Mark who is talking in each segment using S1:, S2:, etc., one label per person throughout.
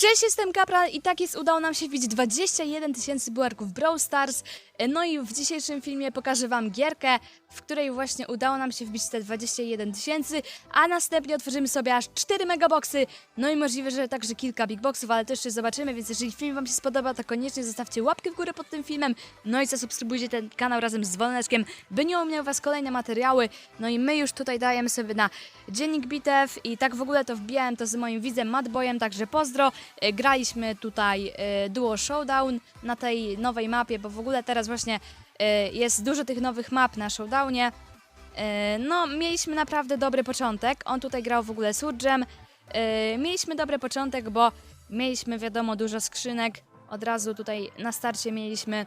S1: Cześć, jestem Kapral i tak jest, udało nam się wbić 21 tysięcy bułarków Brawl Stars. No i w dzisiejszym filmie pokażę wam gierkę, w której właśnie udało nam się wbić te 21 tysięcy, a następnie otworzymy sobie aż 4 megaboxy, no i możliwe, że także kilka big boxów, ale to jeszcze zobaczymy, więc jeżeli film wam się spodoba, to koniecznie zostawcie łapkę w górę pod tym filmem, no i zasubskrybujcie ten kanał razem z dzwoneczkiem, by nie ominęły was kolejne materiały. No i my już tutaj dajemy sobie na dziennik bitew i tak w ogóle to wbijałem to z moim widzem Madboyem, także pozdro. E, Graliśmy tutaj e, Duo Showdown na tej nowej mapie, bo w ogóle teraz właśnie e, jest dużo tych nowych map na Showdownie. No, mieliśmy naprawdę dobry początek. On tutaj grał w ogóle Surge'em. E, Mieliśmy dobry początek, bo mieliśmy wiadomo dużo skrzynek. Od razu tutaj na starcie mieliśmy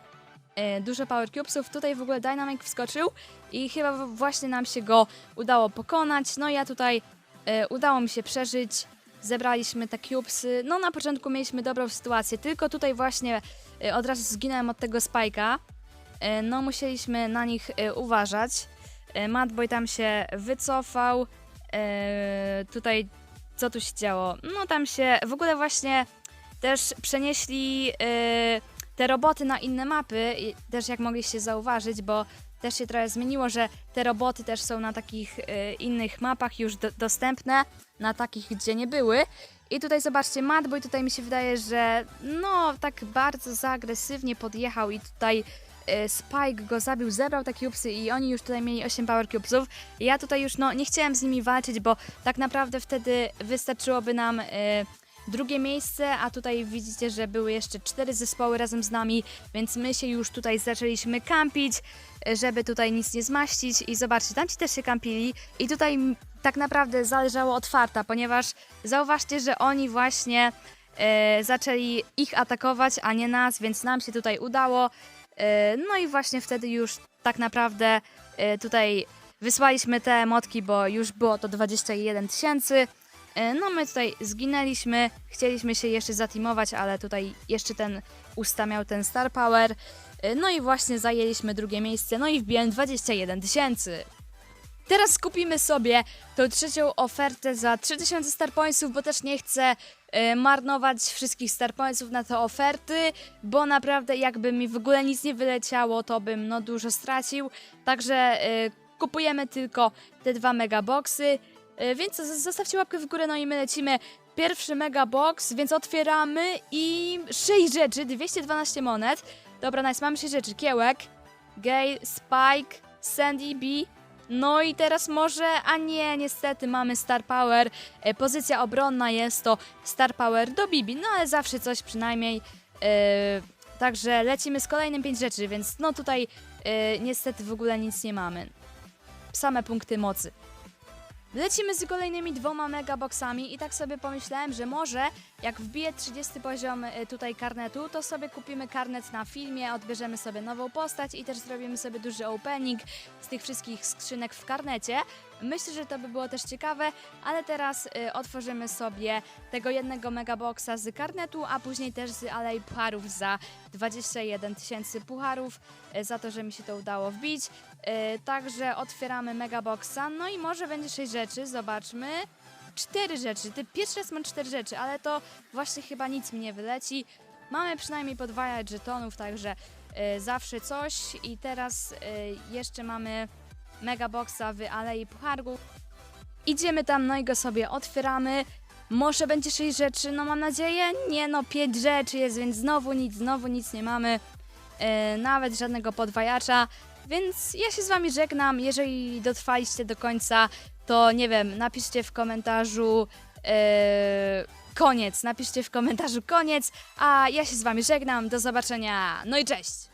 S1: dużo Power Cubesów. Tutaj w ogóle Dynamic wskoczył i chyba właśnie nam się go udało pokonać. No ja tutaj udało mi się przeżyć. Zebraliśmy te cubesy. No na początku mieliśmy dobrą sytuację, tylko tutaj właśnie e, od razu zginąłem od tego spajka. E, No musieliśmy na nich e, uważać. Madboy tam się wycofał. Tutaj co tu się działo? No tam się w ogóle właśnie też przenieśli te roboty na inne mapy, i też jak mogliście zauważyć, bo też się trochę zmieniło, że te roboty też są na takich e, innych mapach już do, dostępne, na takich, gdzie nie były. I tutaj zobaczcie, Madboy tutaj mi się wydaje, że no tak bardzo zaagresywnie podjechał i tutaj e, Spike go zabił, zebrał te cubesy i oni już tutaj mieli 8 power cubesów. Ja tutaj już no nie chciałem z nimi walczyć, bo tak naprawdę wtedy wystarczyłoby nam e, drugie miejsce, a tutaj widzicie, że były jeszcze cztery zespoły razem z nami, więc my się już tutaj zaczęliśmy kampić, żeby tutaj nic nie zmaścić i zobaczcie, tamci też się kampili i tutaj tak naprawdę zależało od farta, ponieważ zauważcie, że oni właśnie e, zaczęli ich atakować, a nie nas, więc nam się tutaj udało. E, no i właśnie wtedy już tak naprawdę e, tutaj wysłaliśmy te emotki, bo już było to 21 tysięcy. E, No my tutaj zginęliśmy, chcieliśmy się jeszcze zatimować, ale tutaj jeszcze ten usta miał ten Star Power. E, No i właśnie zajęliśmy drugie miejsce, no i wbiłem 21 tysięcy. Teraz skupimy sobie tą trzecią ofertę za 3000 Star Pointsów, bo też nie chcę e, marnować wszystkich Star Pointsów na te oferty, bo naprawdę jakby mi w ogóle nic nie wyleciało, to bym no dużo stracił. Także kupujemy tylko te dwa megaboxy. E, Więc zostawcie łapkę w górę, no i my lecimy. Pierwszy megabox, więc otwieramy i 6 rzeczy, 212 monet. Dobra, nice, mamy 6 rzeczy. Kiełek, Gale, Spike, Sandy, B. No i teraz może, a nie, niestety mamy Star Power. E, pozycja obronna jest to Star Power do Bibi, no ale zawsze coś przynajmniej. E, także lecimy z kolejnym 5 rzeczy, więc no tutaj e, niestety w ogóle nic nie mamy. Same punkty mocy. Lecimy z kolejnymi dwoma megaboxami i tak sobie pomyślałem, że może jak wbiję 30 poziom y, tutaj karnetu, to sobie kupimy karnet na filmie, odbierzemy sobie nową postać i też zrobimy sobie duży opening z tych wszystkich skrzynek w karnecie. Myślę, że to by było też ciekawe, ale teraz y, otworzymy sobie tego jednego megaboxa z karnetu, a później też z Alei Pucharów za 21 tysięcy pucharów, y, za to, że mi się to udało wbić. Y, Także otwieramy megaboxa, no i może będzie 6 rzeczy, zobaczmy. Cztery rzeczy, ty pierwszy raz mam cztery rzeczy, ale to właśnie chyba nic mi nie wyleci. Mamy przynajmniej podwajać żetonów, także y, zawsze coś. I teraz y, jeszcze mamy megaboxa w Alei Pucharów. Idziemy tam, no i go sobie otwieramy. Może będzie sześć rzeczy, no mam nadzieję. Nie no, pięć rzeczy jest, więc znowu nic, znowu nic nie mamy. E, nawet żadnego podwajacza. Więc ja się z wami żegnam. Jeżeli dotrwaliście do końca, to nie wiem, napiszcie w komentarzu e, koniec. Napiszcie w komentarzu koniec, a ja się z wami żegnam. Do zobaczenia. No i cześć!